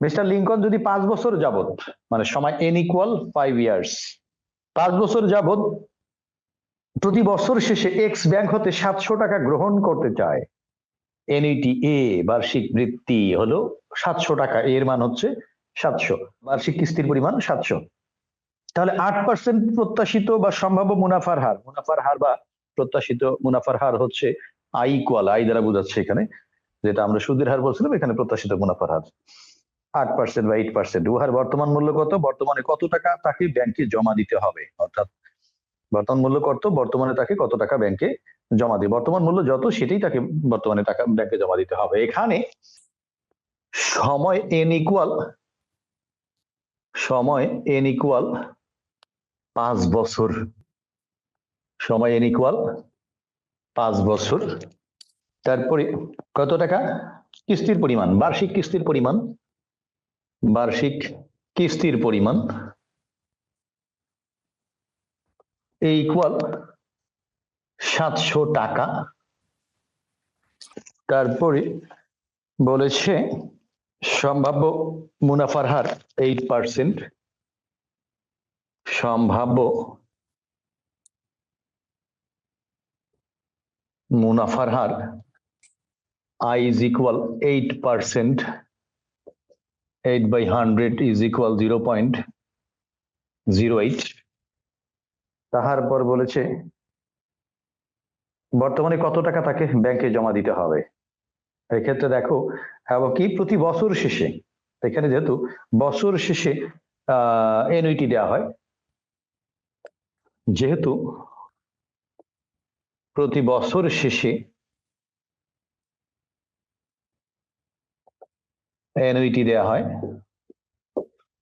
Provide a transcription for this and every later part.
Mister Lincoln, যদি পাঁচ বছর যাবত মানে সময় এন ইকুয়াল ফাইভ ইয়ার্স পাঁচ বছর যাবত প্রতি বছর শেষে এক্স ব্যাংক হতে সাতশো টাকা গ্রহণ করতে চায় এনইটি এ বার্ষিক বৃত্তি হলো সাতশো টাকা, এর মান হচ্ছে সাতশো, বার্ষিক কিস্তির পরিমাণ সাতশো। তাহলে আট পার্সেন্ট প্রত্যাশিত বা সম্ভাব্য মুনাফার হার মুনাফার হার বা প্রত্যাশিত মুনাফার হার হচ্ছে আই ইকুয়াল আই দ্বারা বোঝাচ্ছে এখানে, যেটা আমরা সুদের হার বলছিলাম, এখানে প্রত্যাশিত মুনাফার হার। আট পার্সেন্ট বা এইট পার্সেন্ট উহার বর্তমান মূল্য কত? বর্তমানে কত টাকা তাকে ব্যাংকে জমা দিতে হবে? অর্থাৎ বর্তমান মূল্য কত? বর্তমানে তাকে কত টাকা ব্যাংকে জমা দিয়ে বর্তমান মূল্য যত, সেটাই তাকে বর্তমানে টাকা ব্যাংকে জমা দিতে হবে। এখানে সময় এন ইকুয়াল সময় এন ইকুয়াল পাঁচ বছর। সময় এন ইকুয়াল পাঁচ বছর। তারপরে কত টাকা? কিস্তির পরিমাণ, বার্ষিক কিস্তির পরিমাণ বার্ষিক কিস্তির পরিমাণ ইকুয়াল সাতশো টাকা। তারপরে বলেছে সম্ভাব্য মুনাফার হার এইট পার্সেন্ট সম্ভাব্য মুনাফার হার i equal eight percent eight by hundred is equal zero point zero eight তাহার পর বলেছে, বর্তমানে কত টাকা তাকে ব্যাংকে জমা দিতে হবে? এক্ষেত্রে দেখো কি প্রতি বছর শেষে, এখানে যেহেতু বছর শেষে এনইটি দেওয়া হয়, যেহেতু প্রতি বছর শেষে এনইটি দেওয়া হয়।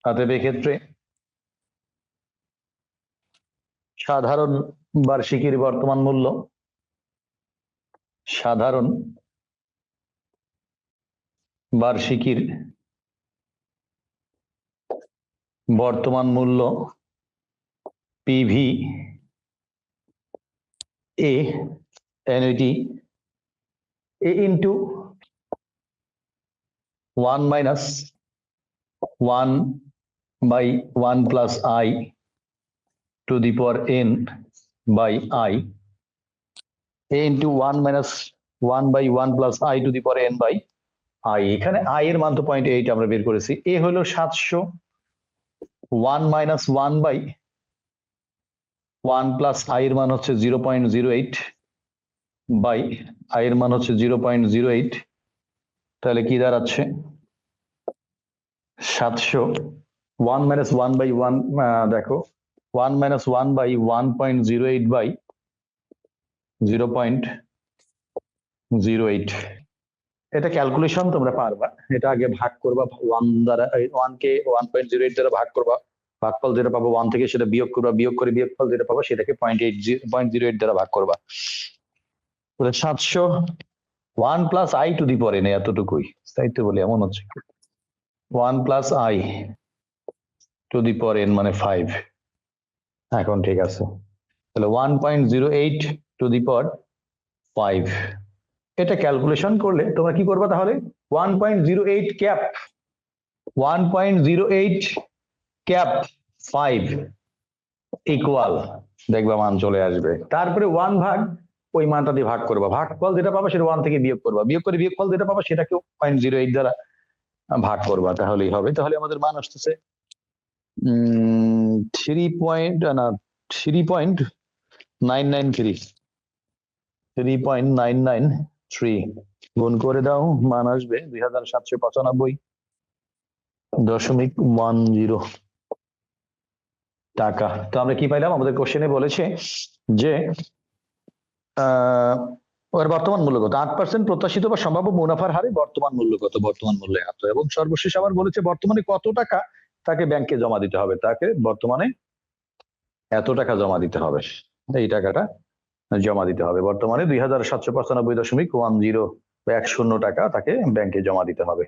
অতএব এক্ষেত্রে সাধারণ বার্ষিকীর বর্তমান মূল্য সাধারণ বার্ষিকীর বর্তমান মূল্য PV A NET A into one minus one by one plus i to the power n by i. a into 1 minus 1 by 1 plus i to the power n by i. এখানে i এর মান তো point eight আমরা বের করেছি। a হলো সাতশো one minus one by one plus i এর মান হচ্ছে zero point zero eight by i এর মান হচ্ছে জিরো পয়েন্ট জিরো এইট তাহলে কি দাঁড়াচ্ছে? সাতশো। One minus one by one দেখো। One minus one by one point zero eight by zero point zero eight এটা ক্যালকুলেশন তোমরা পারবা। এটা আগে ভাগ করবা ওয়ান দ্বারা ওয়ান কে ওয়ান পয়েন্ট জিরো এইট দ্বারা ভাগ করবা। ভাগফল যেটা পাবো ওয়ান থেকে সেটা বিয়োগ করবা, বিয়োগ করে বিয়োগফল যেটা পাবো সেটাকে point eight point zero eight দ্বারা ভাগ করবা। সাতশো one plus i to the পরে নেই এতটুকুই তাই তো বলি এমন হচ্ছে one plus i to the পর এন মানে ফাইভ এখন ঠিক আছে তাহলে one point zero eight to the পর ফাইভ এটা ক্যালকুলেশন করলে তোমরা কি করবে তাহলে one point zero eight cap one point zero eight cap five equal দেখবা মান চলে আসবে তারপরে ওয়ান ভাগ ওই মানটা দিয়ে ভাগ করবা। ভাগফল যেটা পাবা সেটা ওয়ান থেকে বিয়োগ করবা। বিয়োগ করে বিয়োগফল যেটা পাবা সেটাকেও পয়েন্ট জিরো এইট দ্বারা ভাগ করবা। তাহলেই হবে। তাহলে আমাদের মান আসতেছে থ্রি পয়েন্ট না three point nine nine three three point nine nine three গুণ করে দাও, মান আসবে দুই হাজার সাতশো পঁচানব্বই দশমিক ওয়ান জিরো টাকা। তো আমরা কি পাইলাম? আমাদের কোশ্চেনে বলেছে যে ওর বর্তমান মূল্য কত? আট পার্সেন্ট প্রত্যাশিত বা সম্ভাব্য মুনাফার হারে বর্তমান মূল্য কত? বর্তমান মূল্য এত। এবং সর্বশেষ আবার বলেছে, বর্তমানে কত টাকা তাকে ব্যাংকে জমা দিতে হবে? তাকে বর্তমানে এত টাকা জমা দিতে হবে। এই টাকাটা জমা দিতে হবে। বর্তমানে দুই হাজার সাতশো পঁচানব্বই দশমিক ওয়ান জিরো এক শূন্য টাকা তাকে ব্যাংকে জমা দিতে হবে।